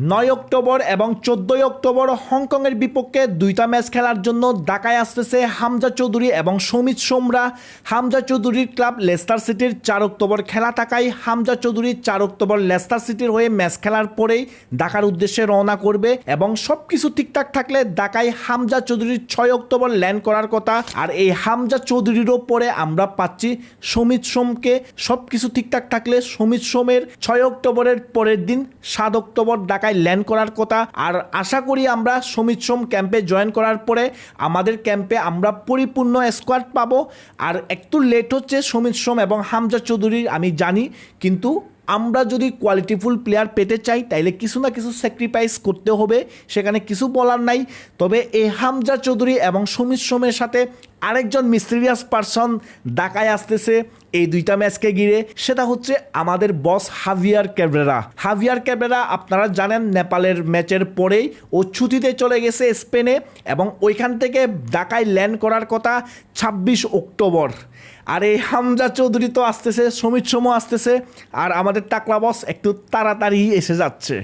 নয় অক্টোবর এবং চোদ্দোই অক্টোবর হংকংয়ের বিপক্ষে দুইটা ম্যাচ খেলার জন্য ঢাকায় আসতেছে হামজা চৌধুরী এবং সমিত সোমরা। হামজা চৌধুরীর ক্লাব লেস্টার সিটির চার অক্টোবর খেলা থাকায় হামজা চৌধুরী চার অক্টোবর লেস্টার সিটির হয়ে ম্যাচ খেলার পরেই ঢাকার উদ্দেশ্যে রওনা করবে এবং সব কিছু ঠিকঠাক থাকলে ঢাকায় হামজা চৌধুরীর ছয় অক্টোবর ল্যান্ড করার কথা। আর এই হামজা চৌধুরীরও পরে আমরা পাচ্ছি সমিত সোমকে। সব কিছু ঠিকঠাক থাকলে সমিত সোমের ছয় অক্টোবরের পরের দিন সাত অক্টোবর ঢাকায় ল্যান্ড করার কথা। আর আশা করি আমরা সমিত সোম ক্যাম্পে জয়েন করার পরে আমাদের ক্যাম্পে আমরা পরিপূর্ণ স্কোয়াড পাবো। আর একটু লেট হচ্ছে সমিত সোম এবং হামজা চৌধুরীর, আমি জানি, কিন্তু আমরা যদি কোয়ালিটিফুল প্লেয়ার পেতে চাই, তাইলে কিছু না কিছু স্যাক্রিফাইস করতে হবে। সেখানে কিছু বলার নাই। তবে এই হামজা চৌধুরী এবং সুমিত সোমের সাথে আরেকজন মিস্টেরিয়াস পারসন ডাকায় আসতেছে এই দুইটা ম্যাচকে ঘিরে। সেটা হচ্ছে আমাদের বস হাভিয়ার ক্যাবরেরা। হাভিয়ার ক্যাবরেরা, আপনারা জানেন, নেপালের ম্যাচের পরেই ও ছুটিতে চলে গেছে স্পেনে এবং ওইখান থেকে ঢাকায় ল্যান্ড করার কথা ছাব্বিশ অক্টোবর। আর এই হামজা চৌধুরী তো আসতেছে, সমিত সোমও আসতেছে, আর আমাদের টাকলা বস একটু তাড়াতাড়ি এসে যাচ্ছে।